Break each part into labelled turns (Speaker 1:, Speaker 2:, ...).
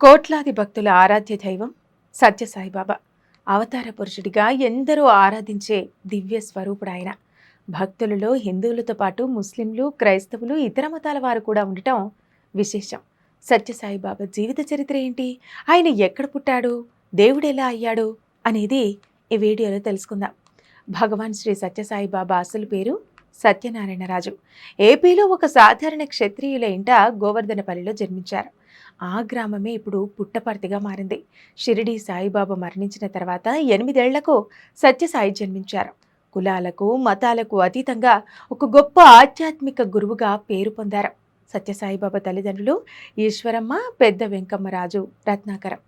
Speaker 1: కోట్లాది భక్తుల ఆరాధ్య దైవం సత్యసాయిబాబా అవతార పురుషుడిగా ఎందరో ఆరాధించే దివ్య స్వరూపుడు ఆయన భక్తులలో హిందువులతో పాటు ముస్లింలు క్రైస్తవులు ఇతర మతాల వారు కూడా ఉండటం విశేషం. సత్యసాయిబాబా జీవిత చరిత్ర ఏంటి? ఆయన ఎక్కడ పుట్టాడు? దేవుడు ఎలా అయ్యాడు? అనేది ఈ వీడియోలో తెలుసుకుందాం. భగవాన్ శ్రీ సత్యసాయిబాబా అసలు పేరు సత్యనారాయణరాజు ఏపీలో ఒక సాధారణ క్షత్రియుల ఇంట గోవర్ధనపల్లిలో జన్మించారు. ఆ గ్రామమే ఇప్పుడు పుట్టపర్తిగా మారింది. షిరిడి సాయిబాబా మరణించిన తర్వాత ఎనిమిదేళ్ళకు సత్యసాయి జన్మించారు. కులాలకు మతాలకు అతీతంగా ఒక గొప్ప ఆధ్యాత్మిక గురువుగా పేరు పొందారు. సత్యసాయిబాబా తల్లిదండ్రులు ఈశ్వరమ్మ పెద్ద వెంకమ్మరాజు రత్నాకరం.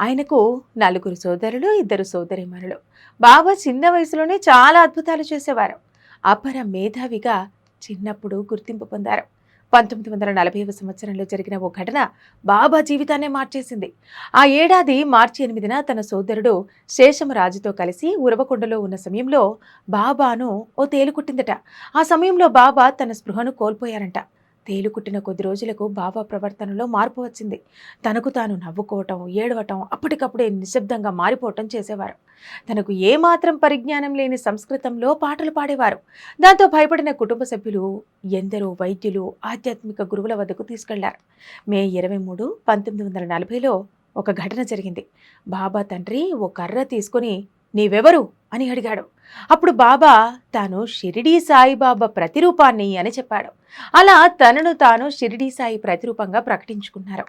Speaker 1: ఆయనకు నలుగురు సోదరులు ఇద్దరు సోదరిమణులు. బాబా చిన్న వయసులోనే చాలా అద్భుతాలు చేసేవారు. అపర మేధావిగా చిన్నప్పుడు గుర్తింపు పొందారు. పంతొమ్మిది వందల నలభైవ సంవత్సరంలో జరిగిన ఓ ఘటన బాబా జీవితాన్నే మార్చేసింది. ఆ ఏడాది మార్చి ఎనిమిదిన తన సోదరుడు శేషమరాజుతో కలిసి ఉరవకొండలో ఉన్న సమయంలో బాబాను ఓ తేలుకుట్టిందట ఆ సమయంలో బాబా తన స్పృహను కోల్పోయారంట. తేలుకుట్టిన కొద్ది రోజులకు బాబా ప్రవర్తనలో మార్పు వచ్చింది. తనకు తాను నవ్వుకోవటం ఏడవటం అప్పటికప్పుడే నిశ్శబ్దంగా మారిపోవటం చేసేవారు. తనకు ఏమాత్రం పరిజ్ఞానం లేని సంస్కృతంలో పాటలు పాడేవారు. దాంతో భయపడిన కుటుంబ సభ్యులు ఎందరో వైద్యులు ఆధ్యాత్మిక గురువుల వద్దకు తీసుకెళ్ళారు. మే ఇరవై మూడు పంతొమ్మిది వందల నలభైలో ఒక ఘటన జరిగింది. బాబా తండ్రి ఓ కర్ర తీసుకొని నీవెవరు? అని అడిగాడు. అప్పుడు బాబా తాను షిరిడీ సాయిబాబా ప్రతిరూపాన్ని అని చెప్పాడు. అలా తనను తాను షిరిడీ సాయి ప్రతిరూపంగా ప్రకటించుకున్నారు.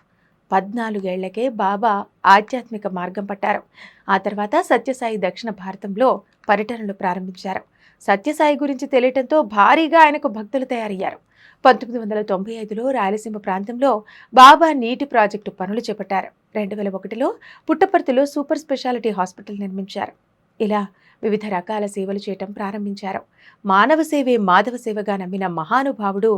Speaker 1: పద్నాలుగేళ్ళకే బాబా ఆధ్యాత్మిక మార్గం పట్టారు. ఆ తర్వాత సత్యసాయి దక్షిణ భారతంలో పర్యటనలు ప్రారంభించారు. సత్యసాయి గురించి తెలియటంతో భారీగా ఆయనకు భక్తులు తయారయ్యారు. పంతొమ్మిది వందల తొంభై ఐదులో రాయలసీమ ప్రాంతంలో బాబా నీటి ప్రాజెక్టు పనులు చేపట్టారు. రెండు వేల ఒకటిలో పుట్టపర్తిలో సూపర్ స్పెషాలిటీ హాస్పిటల్ నిర్మించారు. ఇలా వివిధ రకాల సేవలు చేయటం ప్రారంభించారు. మానవ సేవే మాధవ సేవగా నమ్మిన మహానుభావుడు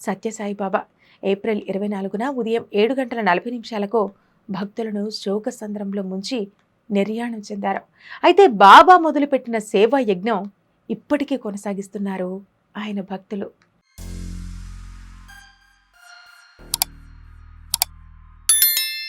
Speaker 1: సత్యసాయిబాబా ఏప్రిల్ ఇరవై నాలుగున ఉదయం ఏడు గంటల నలభై నిమిషాలకు భక్తులను శోక సంద్రంలో ముంచి నిర్యాణం చెందారు. అయితే బాబా మొదలుపెట్టిన సేవా యజ్ఞం ఇప్పటికీ కొనసాగిస్తున్నారు ఆయన భక్తులు.